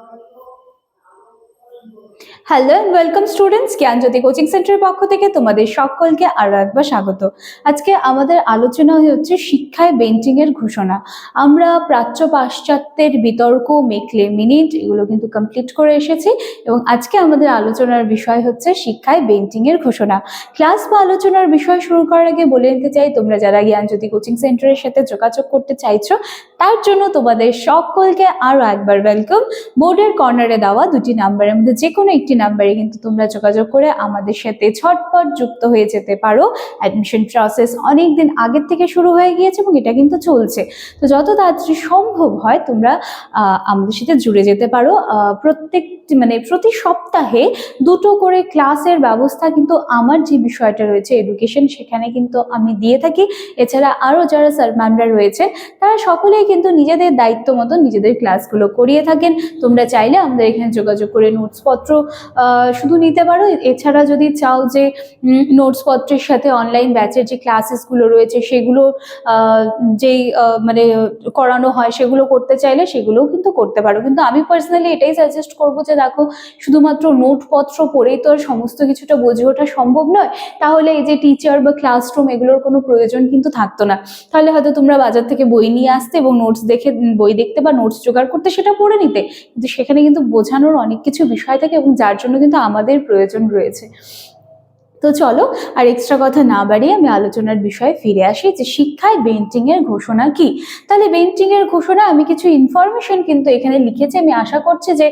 Thank you. Hello and welcome students Gyanjyoti coaching সেন্টারের পক্ষ থেকে তোমাদের সকলকে আরও একবার স্বাগত। আজকে আমাদের আলোচনা হচ্ছে শিক্ষায় এর ঘোষণা। আমরা প্রাচ্য পাশ্চাত্যের বিতর্ক, মেকলে মিনিট এগুলো কিন্তু কমপ্লিট করে এসেছি এবং আজকে আমাদের আলোচনার বিষয় হচ্ছে শিক্ষায় ঘোষণা। ক্লাস বা আলোচনার বিষয় শুরু করার আগে বলে নিতে চাই, তোমরা যারা জ্ঞানজ্যোতি কোচিং সেন্টারের সাথে যোগাযোগ করতে চাইছো, তার জন্য তোমাদের সকলকে আরও একবার ওয়েলকাম বোর্ডের কর্নারে দেওয়া দুটি নাম্বারের মধ্যে যে কোনো একটি নাম্বারে কিন্তু তোমরা যোগাযোগ করে আমাদের সাথে ছটপট যুক্ত হয়ে যেতে পারো। অ্যাডমিশন প্রসেস অনেক দিন আগের থেকে শুরু হয়ে গিয়েছে এবং এটা কিন্তু চলছে। তো যত তাড়াতাড়ি সম্ভব হয় তোমরা আমাদের সাথে জুড়ে যেতে পারো। প্রত্যেক মানে প্রতি সপ্তাহে দুটো করে ক্লাসের ব্যবস্থা কিন্তু আমার যে বিষয়টা রয়েছে এডুকেশন সেখানে কিন্তু আমি দিয়ে থাকি। এছাড়া আরও যারা স্যার ম্যামরা রয়েছে, তারা সকলেই কিন্তু নিজেদের দায়িত্ব মতো নিজেদের ক্লাসগুলো করিয়ে থাকেন। তোমরা চাইলে আমাদের এখানে যোগাযোগ করে নোটসপত্র শুধু নিতে পারো। এছাড়া যদি চাও যে নোটসপত্রের সাথে অনলাইন ব্যাচের যে ক্লাসেসগুলো রয়েছে, সেগুলো যেই মানে করানো হয়, সেগুলো করতে চাইলে সেগুলোও কিন্তু করতে পারো। কিন্তু আমি পার্সোনালি এটাই সাজেস্ট করব যে দেখো শুধুমাত্র নোটপত্র পড়েই তো আর সমস্ত কিছুটা বোঝে ওঠা সম্ভব নয়। তাহলে এই যে টিচার বা ক্লাসরুম এগুলোর কোনো প্রয়োজন কিন্তু থাকতো না। তাহলে হয়তো তোমরা বাজার থেকে বই নিয়ে আসতে এবং নোটস দেখে, বই দেখতে বা নোটস জোগাড় করতে সেটা পড়ে নিতে। কিন্তু সেখানে কিন্তু বোঝানোর অনেক কিছু বিষয় থাকে এবং যার জন্য কিন্তু আমাদের প্রয়োজন রয়েছে। তো চলো, আর এক্সট্রা কথা না বাড়িয়ে আমি আলোচনার বিষয়ে ফিরে আসি যে শিক্ষায় বেন্টিং এর ঘোষণা কি? তাহলে বেন্টিং এর ঘোষণা আমি কিছু ইনফরমেশন কিন্তু এখানে লিখেছি। আমি আশা করছি যে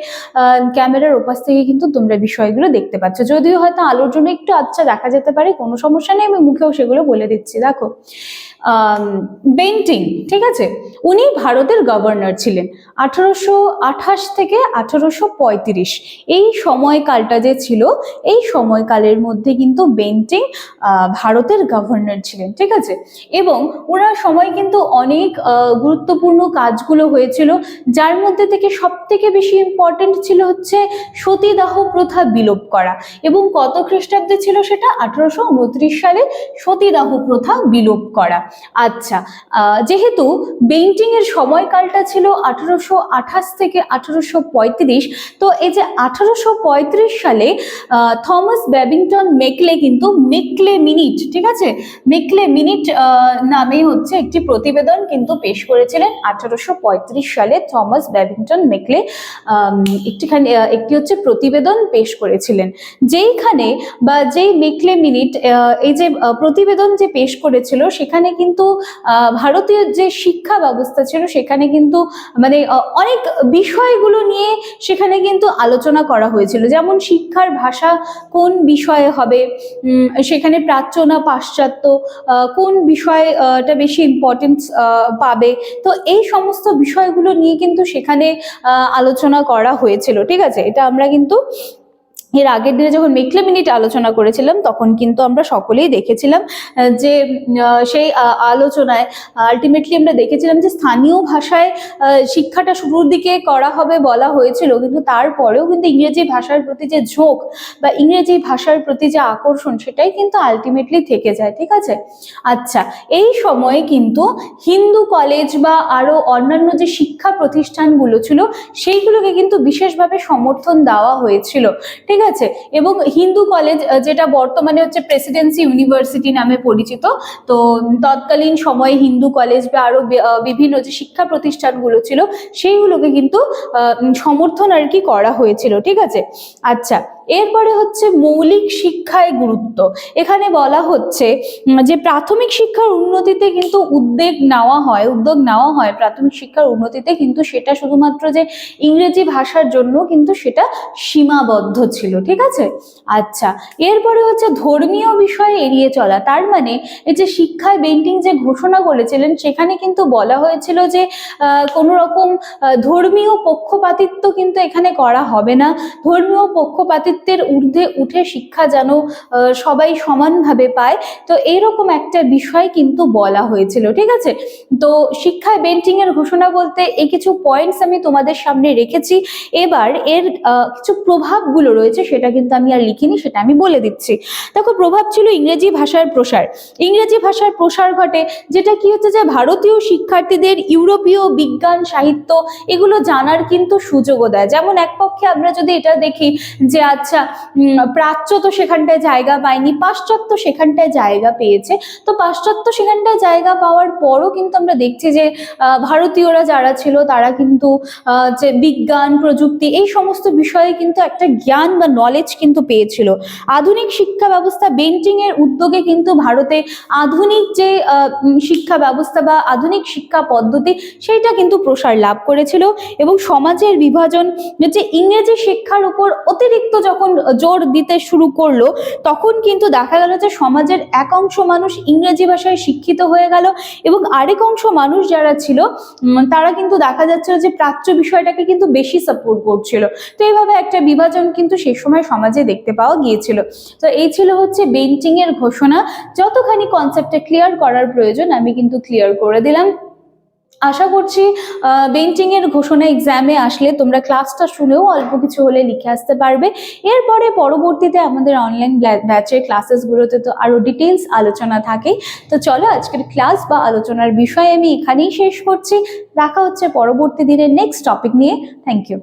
ক্যামেরার ওপাশ থেকে কিন্তু তোমরা বিষয়গুলো দেখতে পাচ্ছ। যদিও হয়তো আলোর জন্য একটু আচ্ছা দেখা যেতে পারে, কোনো সমস্যা নেই, আমি মুখেও সেগুলো বলে দিচ্ছি। দেখো বেন্টিং ঠিক আছে? উনি ভারতের গভর্নর ছিলেন। আঠারোশো আঠাশ থেকে আঠারোশো পঁয়ত্রিশ। এই সময়কালটা যে ছিল, এই সময়কালের মধ্যে কিন্তু বেন্টিং ভারতের গভর্নর ছিলেন, ঠিক আছে? এবং ওনার সময় কিন্তু অনেক গুরুত্বপূর্ণ কাজগুলো হয়েছিল, যার মধ্যে থেকে সব থেকে বেশি ইম্পর্টেন্ট ছিল হচ্ছে সতীদাহ প্রথা বিলোপ করা। এবং কত খ্রিস্টাব্দে ছিল সেটা? আঠারোশো উনত্রিশ সালে সতীদাহ প্রথা বিলোপ করা। আচ্ছা যেহেতু বেন্টিং এর সময়কালটা ছিল আঠারোশো আঠাশ থেকে আঠারোশো পঁয়ত্রিশ, তো এই যে আঠারোশো পঁয়ত্রিশ সালে থমাস ব্যাবিংটন মেকলে কিন্তু মেকলে মিনিট, ঠিক আছে? মেকলে মিনিট নামে হচ্ছে একটি প্রতিবেদন কিন্তু পেশ করেছিলেন আঠারোশো পঁয়ত্রিশ সালে থমাস ব্যাবিংটন মেকলে একটিখানি একটি হচ্ছে প্রতিবেদন পেশ করেছিলেন। যেইখানে বা যেই মেকলে মিনিট এই যে প্রতিবেদন যে পেশ করেছিল, সেখানে কিন্তু ভারতীয় যে শিক্ষা ব্যবস্থা ছিল সেখানে কিন্তু মানে অনেক বিষয়গুলো নিয়ে সেখানে কিন্তু আলোচনা করা হয়েছিল। যেমন শিক্ষার ভাষা কোন বিষয়ে হবে সেখানে প্রাচ্য না পাশ্চাত্য কোন বিষয়টা বেশি ইম্পর্টেন্স পাবে। তো এই সমস্ত বিষয়গুলো নিয়ে কিন্তু সেখানে আলোচনা করা হয়েছিল। ঠিক আছে? এটা আমরা কিন্তু এর আগের দিনে যখন মেকলে মিনিট আলোচনা করেছিলাম, তখন কিন্তু আমরা সকলেই দেখেছিলাম যে সেই আলোচনায় আলটিমেটলি আমরা দেখেছিলাম যে স্থানীয় ভাষায় শিক্ষাটা শুরুর দিকে করা হবে বলা হয়েছিল, কিন্তু তারপরেও কিন্তু ইংরেজি ভাষার প্রতি যে ঝোঁক বা ইংরেজি ভাষার প্রতি যে আকর্ষণ, সেটাই কিন্তু আলটিমেটলি থেকে যায়, ঠিক আছে? আচ্ছা এই সময়ে কিন্তু হিন্দু কলেজ বা আরও অন্যান্য যে শিক্ষা প্রতিষ্ঠানগুলো ছিল, সেইগুলোকে কিন্তু বিশেষভাবে সমর্থন দেওয়া হয়েছিল, ঠিক আছে? এবং হিন্দু কলেজ যেটা বর্তমানে হচ্ছে প্রেসিডেন্সি ইউনিভার্সিটি নামে পরিচিত তো তৎকালীন সময়ে হিন্দু কলেজ বা আরও বি- আহ, বিভিন্ন যে শিক্ষা প্রতিষ্ঠানগুলো ছিল সেইগুলোকে কিন্তু সমর্থন আর কি করা হয়েছিল ঠিক আছে? আচ্ছা এরপরে হচ্ছে মৌলিক শিক্ষায় গুরুত্ব। এখানে বলা হচ্ছে যে প্রাথমিক শিক্ষার উন্নতিতে কিন্তু উদ্যোগ নেওয়া হয় উদ্যোগ নেওয়া হয় প্রাথমিক শিক্ষার উন্নতিতে কিন্তু সেটা শুধুমাত্র যে ইংরেজি ভাষার জন্য কিন্তু সেটা সীমাবদ্ধ ছিল। ঠিক আছে? আচ্ছা এরপরে হচ্ছে ধর্মীয় বিষয়ে এড়িয়ে চলা। তার মানে এই যে শিক্ষায় বেন্টিং যে ঘোষণা করেছিলেন, সেখানে কিন্তু বলা হয়েছিল যে কোনো রকম ধর্মীয় পক্ষপাতিত্ব কিন্তু এখানে করা হবে না। ধর্মীয় পক্ষপাতিত্বের ঊর্ধ্বে উঠে শিক্ষা যেন সবাই সমানভাবে পায়। তো এইরকম একটা বিষয় কিন্তু বলা হয়েছিল, ঠিক আছে? তো শিক্ষায় বেন্টিং এর ঘোষণা বলতে এই কিছু পয়েন্টস আমি তোমাদের সামনে রেখেছি। এবার এর কিছু প্রভাবগুলো রয়েছে। রয়েছে সেটা কিন্তু আমি আর লিখিনি, সেটা আমি বলে দিচ্ছি। দেখো, প্রভাব ছিল ইংরেজি ভাষার প্রসার। ইংরেজি ভাষার প্রসার ঘটে যেটা কি হচ্ছে যে, ভারতীয় শিক্ষার্থীদের ইউরোপীয় বিজ্ঞান, সাহিত্য এগুলো জানার কিন্তু সুযোগও দেয়। যেমন এক পক্ষে আমরা যদি এটা দেখি যে আচ্ছা প্রাচ্য তো সেখানটায় জায়গা পায়নি, পাশ্চাত্য সেখানটায় জায়গা পেয়েছে। তো পাশ্চাত্য সেখানটায় জায়গা পাওয়ার পরও কিন্তু আমরা দেখছি যে ভারতীয়রা যারা ছিল, তারা কিন্তু যে বিজ্ঞান, প্রযুক্তি, এই সমস্ত বিষয়ে কিন্তু একটা জ্ঞান বা নলেজ কিন্তু পেয়েছিল। আধুনিক শিক্ষা ব্যবস্থা বেন্টিং এর উদ্যোগে কিন্তু ভারতে আধুনিক যে শিক্ষা ব্যবস্থা বা আধুনিক শিক্ষা পদ্ধতি সেইটা কিন্তু প্রসার লাভ করেছিল এবং সমাজের বিভাজন যে ইংরেজি শিক্ষার উপর অতিরিক্ত যখন জোর দিতে শুরু করল, তখন কিন্তু দেখা গেল যে সমাজের এক অংশ মানুষ ইংরেজি ভাষায় শিক্ষিত হয়ে গেল এবং আরেক অংশ মানুষ যারা ছিল তারা কিন্তু দেখা যাচ্ছিল যে প্রাচ্য বিষয়টাকে কিন্তু বেশি সাপোর্ট করছিল। তো এইভাবে একটা বিভাজন কিন্তু সেই সময় সমাজে দেখতে পাওয়া গিয়েছিল। তো এই ছিল হচ্ছে বেন্টিং এর ঘোষণা। যতখানি কনসেপ্টে ক্লিয়ার করার প্রয়োজন, আমি কিন্তু ক্লিয়ার করে দিলাম। আশা করছি বেন্টিং এর ঘোষণা এক্সামে আসলে তোমরা ক্লাসটা শুনেও অল্প কিছু হলে লিখে আসতে পারবে। এরপরে পরবর্তীতে আমাদের অনলাইন ব্যাচের ক্লাসেসগুলোতে তো আরও ডিটেলস আলোচনা থাকে তো চলো আজকের ক্লাস বা আলোচনার বিষয় আমি এখানেই শেষ করছি। দেখা হচ্ছে পরবর্তী দিনের নেক্সট টপিক নিয়ে। Thank you